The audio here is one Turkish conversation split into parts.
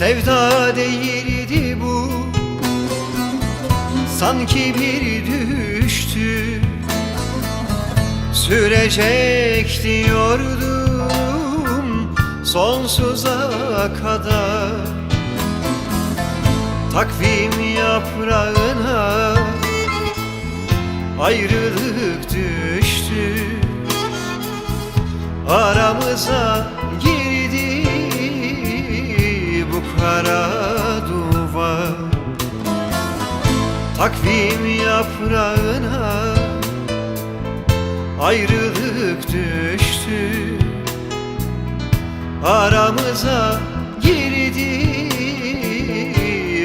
Sevda değildi bu. Sanki bir düştü. Sürecek diyordum Sonsuza kadar. Takvim yaprağına Ayrılık düştü. Aramıza Takvim yaprağına ayrılık düştü. Aramıza girdi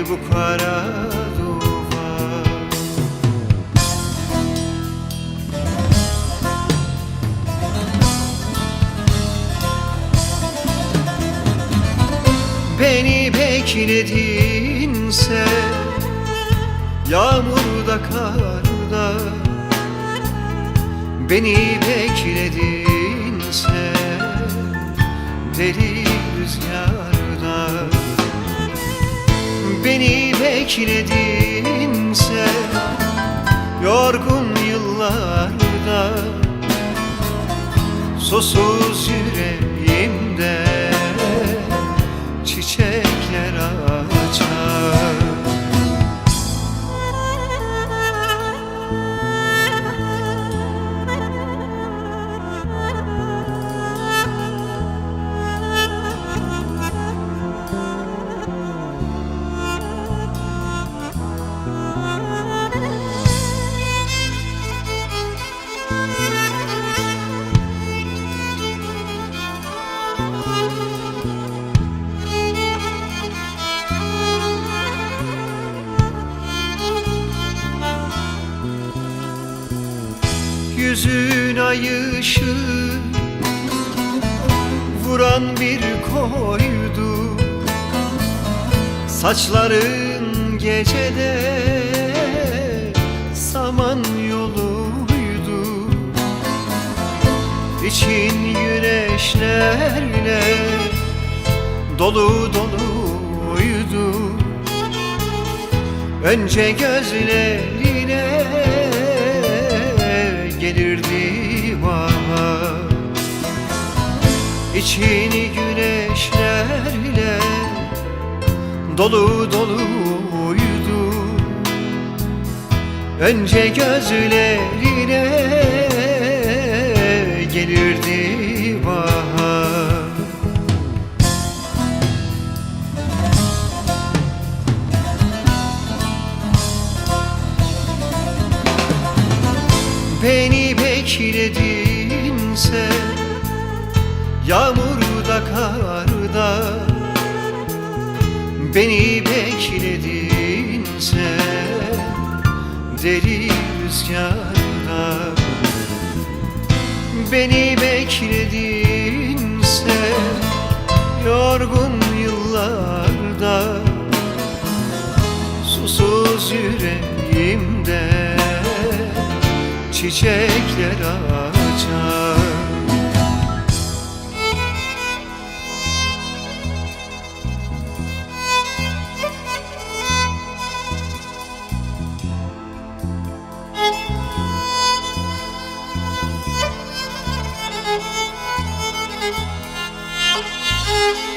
bu kara Beni bekledinse Yağmurda karda Beni bekledinse Deli rüzgarda. Beni bekledinse Yorgun yıllarda. Susuz Yüzün ay Vuran bir koydu. Saçların gecede Saman yoluydu. İçin güneşlerle Dolu doluydu. Önce gözlerine gelirdi bahar İçini güneşlerle dolu doluydu Önce gözlerine Beni bekledinse Yağmurda karda Beni bekledinse Deli rüzgarda Beni bekledinse Yorgun yıllarda Susuz yüreğimde çiçekler açar you.